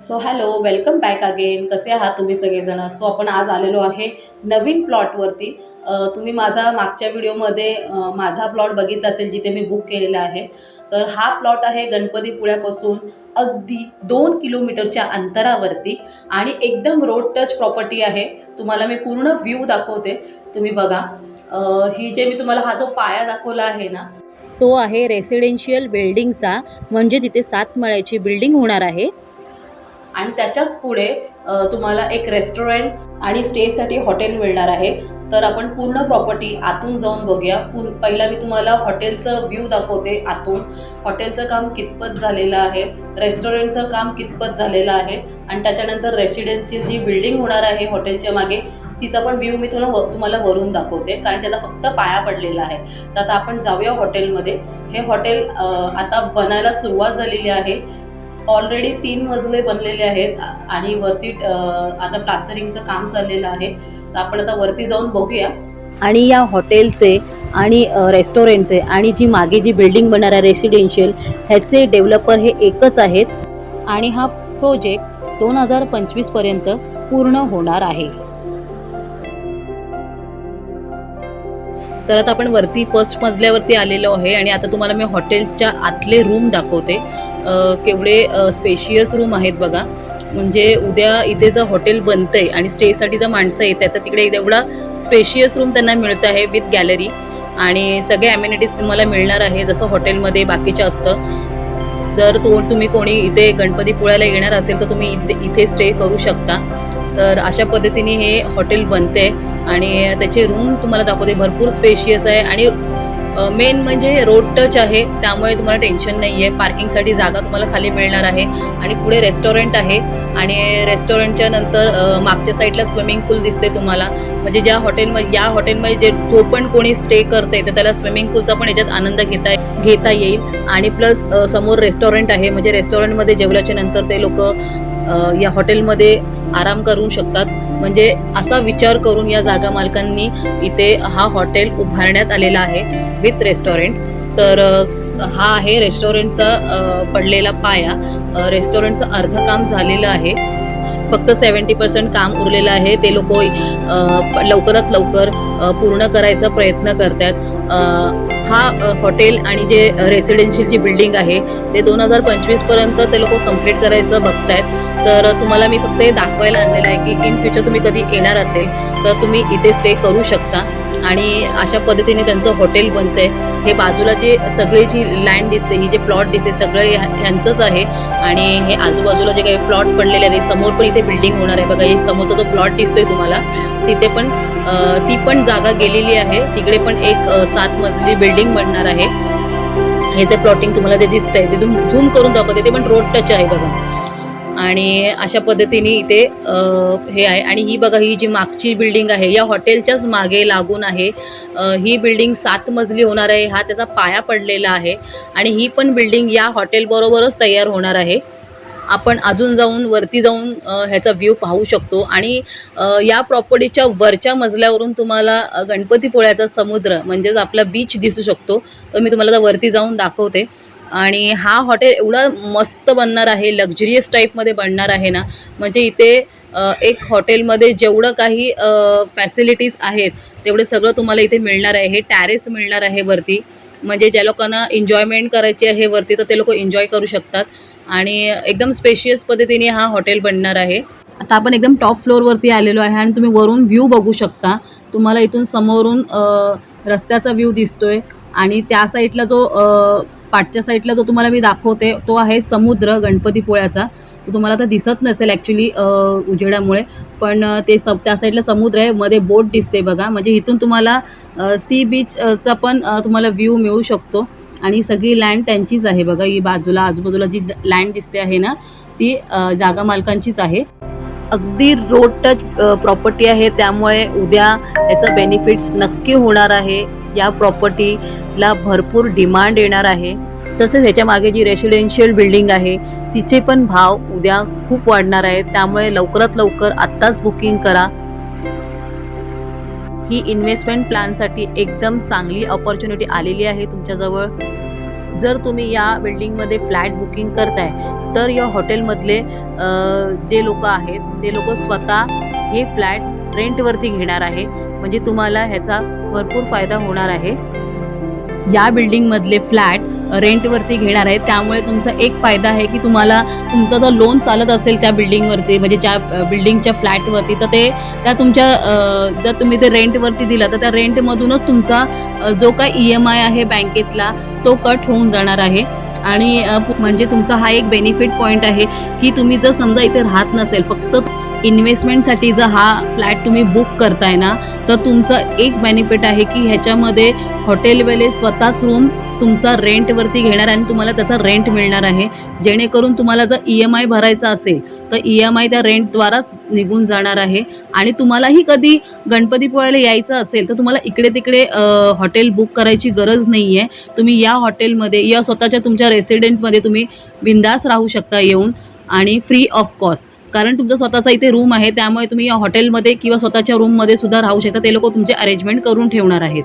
So hello welcome back again कसे आहात तुम्ही सगळेजण? सो आपण आज आलेलो आहे नवीन प्लॉटवरती तुम्ही माझा मागच्या व्हिडिओमध्ये माझा प्लॉट बघितला असेल जिथे मी बुक केलेला आहे. तर हा प्लॉट आहे गणपतीपुळ्यापासून अगदी दोन किलोमीटरच्या अंतरावरती आणि एकदम रोड टच प्रॉपर्टी आहे. तुम्हाला मी पूर्ण व्ह्यू दाखवते. तुम्ही बघा. ही जे मी तुम्हाला हा जो पाया दाखवला आहे ना तो आहे रेसिडेन्शियल बिल्डिंगचा म्हणजे तिथे सात मळ्याची बिल्डिंग होणार आहे. आणि त्याच्याच पुढे तुम्हाला एक रेस्टॉरंट आणि स्टेसाठी हॉटेल मिळणार आहे. तर आपण पूर्ण प्रॉपर्टी आतून जाऊन बघूया. पूर्ण पहिला मी तुम्हाला हॉटेलचं व्ह्यू दाखवते आतून. हॉटेलचं काम कितपत झालेलं आहे. रेस्टॉरंटचं काम कितपत झालेलं आहे. आणि त्याच्यानंतर रेसिडेन्सी जी बिल्डिंग होणार आहे हॉटेलच्या मागे तिचा पण व्ह्यू मी तुला व- तुम्हाला वरून दाखवते. कारण त्याला फक्त पाया पडलेला आहे. तर आता आपण जाऊया हॉटेलमध्ये हे हॉटेल आता बनायला सुरुवात झालेली आहे. ऑलरेडी तीन मजले बनलेले आहेत आणि वरती आता प्लास्टरिंगचं काम चाललेलं आहे. तर आपण आता वरती जाऊन बघूया. आणि या हॉटेलचे आणि रेस्टॉरंटचे आणि जी मागे जी बिल्डिंग बनणार आहे रेसिडेन्शियल ह्याचे डेव्हलपर हे एकच आहेत. आणि हा प्रोजेक्ट दोन हजार पंचवीसपर्यंत पूर्ण होणार आहे. तर आता आपण वरती फर्स्ट मजल्यावरती आलेलो आहे आणि आता तुम्हाला मी हॉटेलच्या आतले रूम दाखवते. केवढे स्पेशियस रूम आहेत बघा. म्हणजे उद्या इथे जर हॉटेल बनतंय आणि स्टेसाठी जर माणसं येत आहेत तर तिकडे एवढा स्पेशियस रूम त्यांना मिळत आहे विथ गॅलरी आणि सगळे ॲम्युनिटीज तुम्हाला मिळणार आहे जसं हॉटेलमध्ये बाकीचं असतं. जर तो तुम्ही कोणी इथे गणपतीपुळ्याला येणार असेल तर तुम्ही इथे इथे स्टे करू शकता. तर अशा पद्धतीने हे हॉटेल बनते आणि त्याचे रूम तुम्हाला दाखवते. भरपूर स्पेशियस आहे. आणि मेन म्हणजे रोड टच आहे. त्यामुळे तुम्हाला टेन्शन नाही आहे पार्किंगसाठी जागा तुम्हाला खाली मिळणार आहे. आणि पुढे रेस्टॉरंट आहे. आणि रेस्टॉरंटच्या नंतर मागच्या साईडला स्विमिंग पूल दिसते तुम्हाला. म्हणजे ज्या हॉटेलमध्ये या हॉटेलमध्ये जे जो पण कोणी स्टे करते तर त्याला स्विमिंग पूलचा पण याच्यात आनंद घेता घेता येईल. आणि प्लस समोर रेस्टॉरंट आहे. म्हणजे रेस्टॉरंटमध्ये जेवल्याच्या नंतर ते लोक या हॉटेलमध्ये आराम करू शकतात. म्हणजे असा विचार करून या जागा मालकांनी इथे हा हॉटेल उभारण्यात आलेला आहे विथ रेस्टॉरंट तर हा आहे रेस्टॉरंटचा पडलेला पाया. रेस्टॉरंटचं अर्ध काम झालेलं आहे. फक्त सेवन्टी पर्सेंट काम उरलेलं आहे. ते लोक लवकरात लवकर पूर्ण करायचा प्रयत्न करतात. हा हॉटेल आणि जे रेसिडेन्शियल जी बिल्डिंग आहे ते दोन हजार पंचवीसपर्यंत ते लोक कंप्लीट करायचं बघतायत. तर तुम्हाला मी फक्त हे दाखवायला आणलेलं आहे की इन फ्युचर तुम्ही कधी येणार असेल तर तुम्ही इथे स्टे करू शकता. आणि अशा पद्धतीने त्यांचं हॉटेल बनतंय. हे बाजूला जे सगळी जी लँड दिसते ही जे प्लॉट दिसते सगळं ह्यांचंच आहे. आणि हे आजूबाजूला जे काही प्लॉट पडलेले आहे समोर पण इथे बिल्डिंग होणार आहे. बघा हे समोरचा जो प्लॉट दिसतोय तुम्हाला तिथे पण ती पण जागा गेलेली आहे. तिकडे पण एक सात मजली बिल्डिंग बनणार आहे. हे जे प्लॉटिंग तुम्हाला ते दिसतंय ते झूम करून दाखवते. ते पण रोड टच आहे बघा. आणि अशा पद्धतीने इथे हे आहे. आणि ही बघा ही जी मागची बिल्डिंग आहे या हॉटेलच्याच मागे लागून आहे. ही बिल्डिंग सात मजली होणार आहे. हा त्याचा पाया पडलेला आहे. आणि ही पण बिल्डिंग या हॉटेलबरोबरच तयार होणार आहे. आपण अजून जाऊन वरती जाऊन ह्याचा व्ह्यू पाहू शकतो. आणि या प्रॉपर्टीच्या वरच्या मजल्यावरून तुम्हाला गणपतीपुळ्याचा समुद्र म्हणजेच आपला बीच दिसू शकतो. तर मी तुम्हाला वरती जाऊन दाखवते. आणि हा हॉटेल एवढा मस्त बनणार आहे लक्झरियस टाईपमध्ये बनणार आहे ना. म्हणजे इथे एक हॉटेलमध्ये जेवढं काही फॅसिलिटीज आहेत तेवढं सगळं तुम्हाला इथे मिळणार आहे. हे टॅरेस मिळणार आहे वरती. म्हणजे ज्या लोकांना एन्जॉयमेंट करायची आहे वरती तर ते लोक एन्जॉय करू शकतात. आणि एकदम स्पेशियस पद्धतीने हा हॉटेल बनणार आहे. आता आपण एकदम टॉप फ्लोअरवरती आलेलो आहे आणि तुम्ही वरून व्ह्यू बघू शकता. तुम्हाला इथून समोरून रस्त्याचा व्ह्यू दिसतोय. आणि त्या साईडला जो पाठच्या साईडला जो तुम्हाला मी दाखवते तो आहे समुद्र गणपतीपुळ्याचा तो तुम्हाला आता दिसत नसेल ॲक्च्युली उजेडामुळे पण ते सब त्या साईडला समुद्र आहे मध्ये बोट दिसते बघा. म्हणजे इथून तुम्हाला सी बीचचा पण तुम्हाला व्ह्यू मिळू शकतो. आणि सगळी लँड त्यांचीच आहे बघा. ही बाजूला आजूबाजूला जी लँड दिसते आहे ना ती जागा मालकांचीच आहे. अगदी रोड टच प्रॉपर्टी आहे. त्यामुळे उद्या याचं बेनिफिट्स नक्की होणार आहे. या प्रॉपर्टीला भरपूर डिमांड येणार आहे. तसेच ह्याच्या मागे जी रेसिडेन्शियल बिल्डिंग आहे तिचे पण भाव उद्या खूप वाढणार आहेत त्यामुळे लवकरात लवकर आत्ताच बुकिंग करा. ही इन्व्हेस्टमेंट प्लॅनसाठी एकदम चांगली ऑपॉर्च्युनिटी आलेली आहे तुमच्याजवळ. जर तुम्ही या बिल्डिंगमध्ये फ्लॅट बुकिंग करताय तर या हॉटेलमधले जे लोक आहेत ते लोक स्वतः हे फ्लॅट रेंटवरती घेणार आहे. म्हणजे तुम्हाला ह्याचा भरपूर फायदा होणार आहे. या बिल्डिंगमधले फ्लॅट रेंटवरती घेणार आहे त्यामुळे तुमचा एक फायदा आहे की तुम्हाला तुमचा जर लोन चालत असेल त्या बिल्डिंगवरती म्हणजे ज्या बिल्डिंगच्या फ्लॅटवरती तर ते त्या तुमच्या जर तुम्ही ते रेंटवरती दिला तर त्या रेंटमधूनच तुमचा जो काय ई एम आय आहे बँकेतला तो कट होऊन जाणार आहे. आणि म्हणजे तुमचा हा एक बेनिफिट पॉईंट आहे की तुम्ही जर समजा इथे राहत नसेल फक्त इन्व्हेस्टमेंटसाठी जर हा फ्लॅट तुम्ही बुक करताय ना तर तुमचं एक बेनिफिट आहे की ह्याच्यामध्ये हॉटेलवाले स्वतःच रूम तुमचा रेंटवरती घेणार आणि तुम्हाला त्याचा रेंट मिळणार आहे. जेणेकरून तुम्हाला जर ई एम आय भरायचा असेल तर ई एम आय त्या रेंटद्वाराच निघून जाणार आहे. आणि तुम्हालाही कधी गणपतीपुळ्याला यायचं असेल तर तुम्हाला इकडे तिकडे हॉटेल बुक करायची गरज नाही आहे तुम्ही या हॉटेलमध्ये या स्वतःच्या तुमच्या रेसिडेंटमध्ये तुम्ही बिंदास राहू शकता येऊन. आणि फ्री ऑफ कॉस्ट कारण तुमचा स्वतःचा इथे रूम आहे त्यामुळे तुम्ही या हॉटेलमध्ये किंवा स्वतःच्या रूममध्ये सुद्धा राहू शकता. ते लोक तुमचे अरेंजमेंट करून ठेवणार आहेत.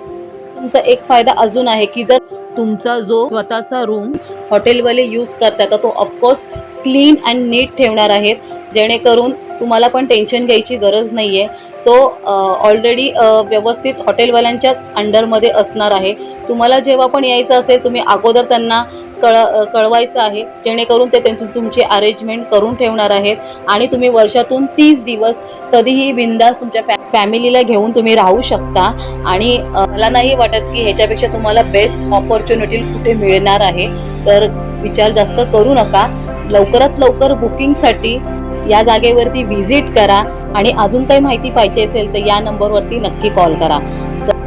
तुमचा एक फायदा अजून आहे की जर तुमचा जो स्वतःचा रूम हॉटेलवाले यूज करतात तर तो ऑफकोर्स क्लीन अँड नीट ठेवणार आहेत. जेणेकरून तुम्हाला पण टेन्शन घ्यायची गरज नाही आहे तो ऑलरेडी व्यवस्थित हॉटेलवाल्यांच्या अंडरमध्ये असणार आहे. तुम्हाला जेव्हा पण यायचं असेल तुम्ही अगोदर त्यांना कळ कळवायचं आहे जेणेकरून ते त्यांची तुमची अरेंजमेंट करून ठेवणार आहेत. आणि तुम्ही वर्षातून तीस दिवस कधीही बिंदास तुमच्या फॅ फॅमिलीला घेऊन तुम्ही राहू शकता. आणि मला नाही वाटत की ह्याच्यापेक्षा तुम्हाला बेस्ट ऑपॉर्च्युनिटी कुठे मिळणार आहे. तर विचार जास्त करू नका. लवकरात लवकर बुकिंगसाठी या जागेवरती व्हिजिट करा. आणि अजून काही माहिती पाहिजे असेल तर या नंबरवरती नक्की कॉल करा.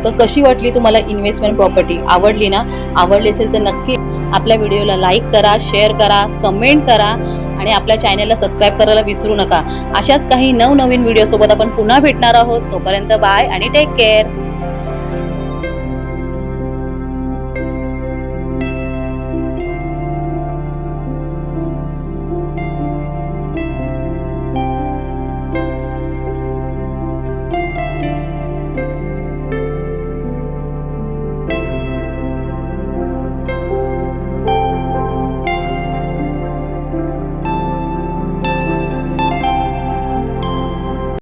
तर कशी वाटली तुम्हाला इन्व्हेस्टमेंट प्रॉपर्टी आवडली ना? आवडली असेल तर नक्की आपल्या व्हिडिओला लाईक करा शेअर करा कमेंट करा आणि आपल्या चॅनलला सबस्क्राईब करायला विसरू नका. अशाच काही नवनवीन व्हिडिओसोबत आपण पुन्हा भेटणार आहोत. तोपर्यंत बाय आणि टेक केअर